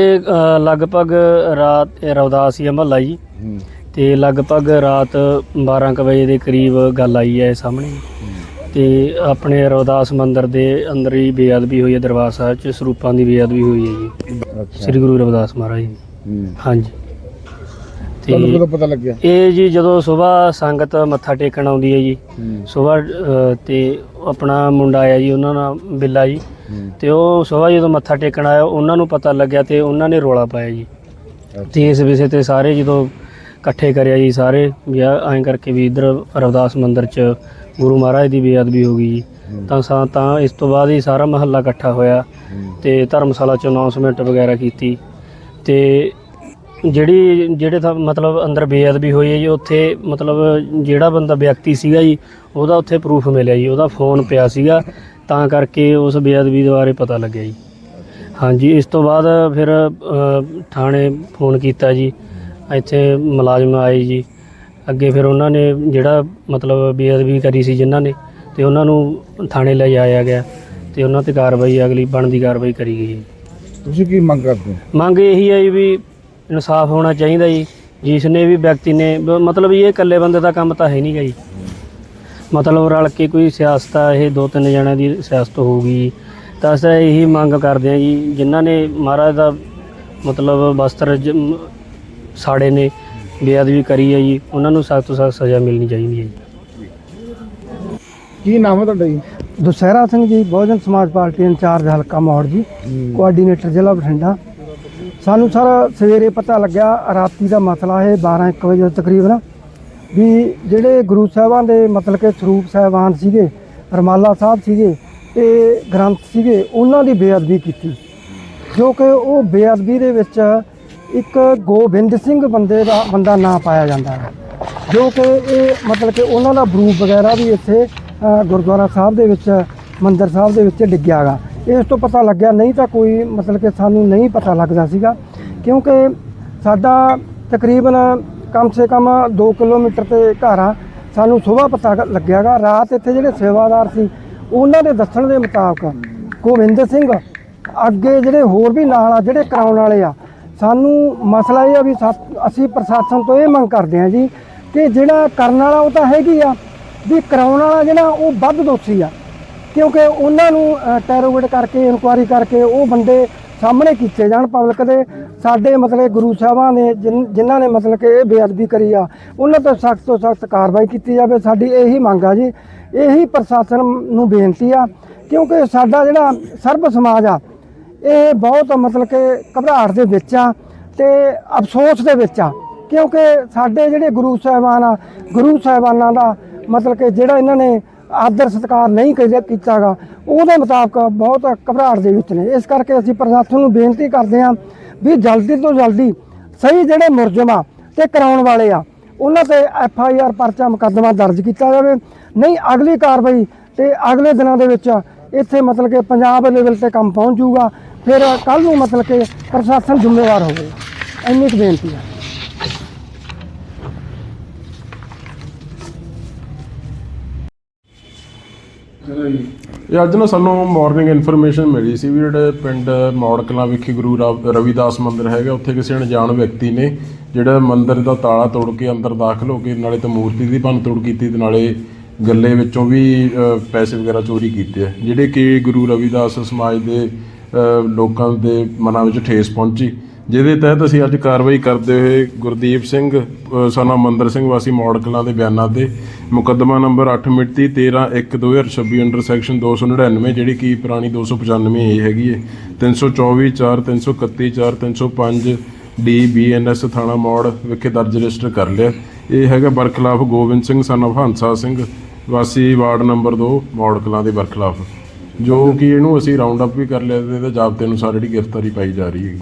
ਇਹ ਅ, ਲਗਭਗ ਰਾਤ ਇਹ ਰਵਦਾਸੀਆ ਮਹੱਲਾ ਜੀ। ਹੂੰ। ਤੇ ਲਗਭਗ ਰਾਤ 12 ਕੁ ਵਜੇ ਦੇ ਕਰੀਬ ਗੱਲ ਆਈ ਹੈ ਸਾਹਮਣੇ। ਤੇ ਆਪਣੇ ਰਵਦਾਸ ਮੰਦਿਰ ਦੇ ਅੰਦਰ ਹੀ ਬੇਅਦਬੀ ਹੋਈ ਹੈ ਦਰਬਾਰ ਸਾਹਿਬ ਚ ਸਰੂਪਾਂ ਦੀ ਬੇਅਦਬੀ ਹੋਈ ਹੈ ਜੀ। ਅੱਛਾ। ਸ੍ਰੀ ਗੁਰੂ ਰਵਿਦਾਸ ਮਹਾਰਾਜ ਜੀ। ਹੂੰ। ਹਾਂਜੀ। ਤੁਹਾਨੂੰ ਤੇ ਕਦੋਂ ਪਤਾ ਲੱਗਿਆ? ਇਹ ਜੀ ਜਦੋਂ ਸਵੇਰ ਸੰਗਤ ਮੱਥਾ ਟੇਕਣ ਆਉਂਦੀ ਹੈ ਜੀ। ਹੂੰ। ਸਵੇਰ ਤੇ ਆਪਣਾ ਮੁੰਡਾ ਆਇਆ ਜੀ ਉਹਨਾਂ ਨਾਲ ਬਿੱਲਾ ਜੀ। ਤੇ ਉਹ ਸਵੇਰ ਜਦੋਂ ਮੱਥਾ ਟੇਕਣ ਆਇਆ ਉਹਨਾਂ ਨੂੰ ਪਤਾ ਲੱਗਿਆ ਤੇ ਉਹਨਾਂ ਨੇ ਰੋਲਾ ਪਾਇਆ ਜੀ। ਤੇ ਇਸ ਵਿਸ਼ੇ ਤੇ ਸਾਰੇ ਜਦੋਂ ਇਕੱਠੇ ਕਰਿਆ ਜੀ ਸਾਰੇ ਵੀ ਐਂ ਕਰਕੇ ਵੀ ਇਧਰ ਰਵਿਦਾਸ ਮੰਦਿਰ ਚ ਗੁਰੂ ਮਹਾਰਾਜ ਦੀ ਬੇਅਦਬੀ ਹੋ ਗਈ ਜੀ। ਤਾਂ ਸਾ ਤਾਂ ਇਸ ਤੋਂ ਬਾਅਦ ਹੀ ਸਾਰਾ ਮਹੱਲਾ ਇਕੱਠਾ ਹੋਇਆ ਤੇ ਧਰਮਸ਼ਾਲਾ ਚ ਅਨਾਉਂਸਮੈਂਟ ਵਗੈਰਾ ਕੀਤੀ। ਤੇ ਜਿਹੜੀ ਜਿਹੜੇ ਤਾਂ ਮਤਲਬ ਅੰਦਰ ਬੇਅਦਬੀ ਹੋਈ ਹੈ ਜੀ ਉੱਥੇ ਮਤਲਬ ਜਿਹੜਾ ਬੰਦਾ ਵਿਅਕਤੀ ਸੀਗਾ ਜੀ ਉਹਦਾ ਉੱਥੇ ਪ੍ਰੂਫ ਮਿਲਿਆ ਜੀ ਉਹਦਾ ਫੋਨ ਪਿਆ ਸੀਗਾ। ਤਾਂ ਕਰਕੇ ਉਸ ਬੇਅਦਬੀ ਦੇ ਬਾਰੇ ਪਤਾ ਲੱਗਿਆ ਜੀ। ਹਾਂਜੀ ਇਸ ਤੋਂ ਬਾਅਦ ਫਿਰ ਅ, ਥਾਣੇ ਫੋਨ ਕੀਤਾ ਜੀ। ਇੱਥੇ ਮੁਲਾਜ਼ਮ ਆਏ ਜੀ। ਅੱਗੇ ਫਿਰ ਉਹਨਾਂ ਨੇ ਜਿਹੜਾ ਮਤਲਬ ਬੇਅਦਬੀ ਕਰੀ ਸੀ ਜਿਨ੍ਹਾਂ ਨੇ ਤੇ ਉਹਨਾਂ ਨੂੰ ਥਾਣੇ ਲੈ ਜਾਇਆ ਗਿਆ ਤੇ ਉਹਨਾਂ ਤੇ ਕਾਰਵਾਈ ਅਗਲੀ ਬਣਦੀ ਕਾਰਵਾਈ ਕਰੀ ਗਈ ਜੀ। ਤੁਸੀਂ ਕੀ ਮੰਗ ਕਰਦੇ ਹੋ? ਮੰਗ ਇਹੀ ਹੈ ਜੀ ਵੀ ਇਨਸਾਫ ਹੋਣਾ ਚਾਹੀਦਾ ਜੀ। ਜਿਸ ਨੇ ਵੀ ਵਿਅਕਤੀ ਨੇ ਬ- ਮਤਲਬ ਇਹ ਇਕੱਲੇ ਬੰਦੇ ਦਾ ਕੰਮ ਤਾਂ ਹੈ ਨਹੀਂਗਾ ਜੀ। ਮਤਲਬ ਰਲ ਕੇ ਕੋਈ ਸਿਆਸਤ ਆ ਇਹ ਦੋ ਤਿੰਨ ਜਣਿਆਂ ਦੀ ਸਿਆਸਤ ਹੋਊਗੀ। ਤਾਂ ਅਸੀਂ ਇਹੀ ਮੰਗ ਕਰਦੇ ਹਾਂ ਜੀ ਜਿਨ੍ਹਾਂ ਨੇ ਮਹਾਰਾਜ ਦਾ ਮਤਲਬ ਵਸਤਰ ਜ- ਮ- ਸਾੜੇ ਨੇ ਬੇਅਦਬੀ ਕਰੀ ਹੈ ਜੀ ਉਹਨਾਂ ਨੂੰ ਸਖਤ ਤੋਂ ਸਖਤ ਸਜ਼ਾ ਮਿਲਣੀ ਚਾਹੀਦੀ ਹੈ ਜੀ। ਕੀ ਨਾਮ ਹੈ ਤੁਹਾਡਾ ਜੀ? ਦੁਸਹਿਰਾ ਸਿੰਘ ਜੀ ਬਹੁਜਨ ਸਮਾਜ ਪਾਰਟੀ ਇੰਚਾਰਜ ਹਲਕਾ ਮੌੜ ਜੀ ਕੋਆਰਡੀਨੇਟਰ ਜ਼ਿਲ੍ਹਾ ਬਠਿੰਡਾ। ਸਾਨੂੰ ਸਰ ਸਵੇਰੇ ਪਤਾ ਲੱਗਿਆ ਰਾਤੀ ਦਾ ਮਸਲਾ ਹੈ 12 1 ਵਜੇ ਤਕਰੀਬਨ। ਵੀ ਜਿਹੜੇ ਗੁਰੂ ਸਾਹਿਬਾਂ ਦੇ ਮਤਲਬ ਕਿ ਸਰੂਪ ਸਾਹਿਬਾਨ ਸੀਗੇ, ਰਮਾਲਾ ਸਾਹਿਬ ਸੀਗੇ, ਤੇ ਗ੍ਰੰਥ ਸੀਗੇ, ਉਹਨਾਂ ਦੀ ਬੇਅਦਬੀ ਕੀਤੀ। ਜੋ ਕਿ ਉਹ ਬੇਅਦਬੀ ਦੇ ਵਿੱਚ ਇੱਕ ਗੋਬਿੰਦ ਸਿੰਘ ਬੰਦੇ ਦਾ, ਬੰਦਾ ਨਾਂ ਪਾਇਆ ਜਾਂਦਾ ਹੈ। ਜੋ ਕਿ ਇਹ ਮਤਲਬ ਕਿ ਉਹਨਾਂ ਦਾ ਬਰੂਪ ਵਗੈਰਾ ਵੀ ਇੱਥੇ ਗੁਰਦੁਆਰਾ ਸਾਹਿਬ ਦੇ ਵਿੱਚ, ਮੰਦਰ ਸਾਹਿਬ ਦੇ ਵਿੱਚ ਡਿੱਗਿਆਗਾ ਇਸ ਤੋਂ ਪਤਾ ਲੱਗਿਆ ਨਹੀਂ ਤਾਂ ਕੋਈ ਮਤਲਬ ਕਿ ਸਾਨੂੰ ਨਹੀਂ ਪਤਾ ਲੱਗਦਾ ਸੀਗਾ, ਕਿਉਂਕਿ ਸਾਡਾ ਤਕਰੀਬਨ ਕਮ ਸੇ ਕਮ 2 ਕਿਲੋਮੀਟਰ ਤੇ ਘਰ ਆ। ਸਾਨੂੰ ਸਵੇਰ ਪਤਾ ਲੱਗਿਆਗਾ, ਰਾਤ ਇੱਥੇ ਜਿਹੜੇ ਸੇਵਾਦਾਰ ਸੀ, ਉਹਨਾਂ ਦੇ ਦੱਸਣ ਦੇ ਮੁਤਾਬਕ ਗੋਬਿੰਦ ਸਿੰਘ ਅੱਗੇ ਜਿਹੜੇ ਹੋਰ ਵੀ ਨਾਲ ਆ, ਜਿਹੜੇ ਕਰਾਉਣ ਵਾਲੇ ਆ, ਸਾਨੂੰ ਮਸਲਾ ਇਹ ਆ ਵੀ ਸਾ- ਅਸੀਂ ਪ੍ਰਸ਼ਾਸਨ ਤੋਂ ਇਹ ਮੰਗ ਕਰਦੇ ਆ ਜੀ ਕਿ ਜਿਹੜਾ ਕਰਨ ਵਾਲਾ ਉਹ ਤਾਂ ਹੈਗੀ ਆ, ਵੀ ਕਰਾਉਣ ਵਾਲਾ ਜਿਹੜਾ ਉਹ ਵੱਧ ਦੋਸ਼ੀ ਆ। ਕਿਉਂਕਿ ਉਹਨਾਂ ਨੂੰ ਟੈਰੋਗੇਟ ਕਰਕੇ ਇਨਕੁਆਰੀ ਕਰਕੇ ਉਹ ਬੰਦੇ ਸਾਹਮਣੇ ਕੀਤੇ ਜਾਣ ਪਬਲਿਕ ਦੇ। ਸਾਡੇ ਮਤਲਬ ਗੁਰੂ ਸਾਹਿਬਾਂ ਨੇ, ਜਿਨ- ਜਿਨ੍ਹਾਂ ਨੇ ਮਤਲਬ ਕਿ ਇਹ ਬੇਅਦਬੀ ਕਰੀ ਆ, ਉਹਨਾਂ ਤੋਂ ਸਖਤ ਤੋਂ ਸਖਤ ਕਾਰਵਾਈ ਕੀਤੀ ਜਾਵੇ। ਸਾਡੀ ਇਹੀ ਮੰਗ ਆ ਜੀ। ਇਹੀ ਪ੍ਰਸ਼ਾਸਨ ਨੂੰ ਬੇਨਤੀ ਆ, ਕਿਉਂਕਿ ਸਾਡਾ ਜਿਹੜਾ ਸਰਬ ਸਮਾਜ ਆ, ਇਹ ਬਹੁਤ ਮਤਲਬ ਕਿ ਘਬਰਾਹਟ ਦੇ ਵਿੱਚ ਆ ਤੇ ਅਫਸੋਸ ਦੇ ਵਿੱਚ ਆ। ਕਿਉਂਕਿ ਸਾਡੇ ਜਿਹੜੇ ਗੁਰੂ ਸਾਹਿਬਾਨ ਆ, ਗੁਰੂ ਸਾਹਿਬਾਨਾਂ ਦਾ ਮਤਲਬ ਕਿ ਜਿਹੜਾ ਇਹਨਾਂ ਨੇ ਆਦਰ ਸਤਿਕਾਰ ਨਹੀਂ ਕੀਤਾ ਕੀਤਾਗਾ, ਉਹਦੇ ਮੁਤਾਬਕ ਬਹੁਤ ਘਬਰਾਹਟ ਦੇ ਵਿੱਚ ਨੇ। ਇਸ ਕਰਕੇ ਅਸੀਂ ਪ੍ਰਸ਼ਾਸਨ ਨੂੰ ਬੇਨਤੀ ਕਰਦੇ ਹਾਂ ਵੀ ਜਲਦੀ ਤੋਂ ਜਲਦੀ ਸਹੀ ਜਿਹੜੇ ਮੁਲਜ਼ਮ ਆ ਤੇ ਕਰਾਉਣ ਵਾਲੇ ਆ, ਉਹਨਾਂ ਤੇ ਐਫ ਆਈ ਆਰ ਪਰਚਾ ਮੁਕੱਦਮਾ ਦਰਜ ਕੀਤਾ ਜਾਵੇ। ਨਹੀਂ, ਅਗਲੀ ਕਾਰਵਾਈ ਤੇ ਅਗਲੇ ਦਿਨਾਂ ਦੇ ਵਿੱਚ ਇੱਥੇ ਮਤਲਬ ਕਿ ਪੰਜਾਬ ਲੈਵਲ ਤੇ ਕੰਮ ਪਹੁੰਚ ਜਾਊਗਾ। ਫਿਰ ਕੱਲ ਨੂੰ ਮਤਲਬ ਕਿ ਪ੍ਰਸ਼ਾਸਨ ਜ਼ਿੰਮੇਵਾਰ ਹੋਵੇਗਾ। ਇੰਨੀ ਕੁ ਬੇਨਤੀ ਹੈ ਇਹ ਅੱਜ ਨਾ ਸਾਨੂੰ ਮਾਰਨਿੰਗ ਇਨਫੋਰਮੇਸ਼ਨ ਮਿਲੀ ਸੀ ਵੀ ਜਿਹੜੇ ਪਿੰਡ ਮੌੜ ਕਲਾਂ ਵਿਖੇ ਗੁਰੂ ਰਵ- ਰਵਿਦਾਸ ਮੰਦਿਰ ਹੈਗਾ ਉੱਥੇ ਕਿਸੇ ਅਣਜਾਣ ਵਿਅਕਤੀ ਨੇ ਜਿਹੜਾ ਮੰਦਿਰ ਦਾ ਤਾਲਾ ਤੋੜ ਕੇ ਅੰਦਰ ਦਾਖਲ ਹੋ ਕੇ ਨਾਲੇ ਤਾਂ ਮੂਰਤੀ ਦੀ ਭੰਨ ਤੋੜ ਕੀਤੀ ਤੇ ਨਾਲੇ ਗੱਲੇ ਵਿੱਚੋਂ ਵੀ ਅ, ਪੈਸੇ ਵਗੈਰਾ ਚੋਰੀ ਕੀਤੇ ਆ। ਜਿਹੜੇ ਕਿ ਗੁਰੂ ਰਵਿਦਾਸ ਸਮਾਜ ਦੇ ਅ, ਲੋਕਾਂ ਦੇ ਮਨਾਂ ਵਿੱਚ ਠੇਸ ਪਹੁੰਚੀ। ਜਿਹਦੇ ਤਹਿਤ ਅਸੀਂ ਅੱਜ ਕਾਰਵਾਈ ਕਰਦੇ ਹੋਏ ਗੁਰਦੀਪ ਸਿੰਘ ਅ, ਸਨਾ ਮੰਦਰ ਸਿੰਘ ਵਾਸੀ ਮੌੜ ਕਲਾਂ ਦੇ ਬਿਆਨਾਂ ਤੇ ਮੁਕੱਦਮਾ ਨੰਬਰ 8 ਮਿਤੀ 13/1/2026 ਅੰਡਰ ਸੈਕਸ਼ਨ 299 ਜਿਹੜੀ ਕਿ ਪੁਰਾਣੀ 295 ਏ ਹੈਗੀ ਹੈ 324 4 331 4 305 ਡੀ ਬੀਐਨਐਸ ਥਾਣਾ ਮੌੜ ਵਿਖੇ ਦਰਜ ਰਜਿਸਟਰ ਕਰ ਲਿਆ। ਇਹ ਹੈਗਾ ਬਰਖਲਾਫ ਗੋਬਿੰਦ ਸਿੰਘ ਸਨ of ਹੰਸਾ ਸਿੰਘ ਵਾਸੀ ਵਾਰਡ ਨੰਬਰ 2 ਮੌੜ ਕਲਾਂ ਦੇ ਬਰਖਲਾਫ। ਜੋ ਕਿ ਇਹਨੂੰ ਅਸੀਂ ਰਾਉਂਡ ਅਪ ਵੀ ਕਰ ਲਿਆ ਤੇ ਇਹਦੇ ਜਾਬਤੇ ਅਨੁਸਾਰ ਜਿਹੜੀ ਗ੍ਰਿਫਤਾਰੀ ਪਾਈ ਜਾ ਰਹੀ ਹੈਗੀ।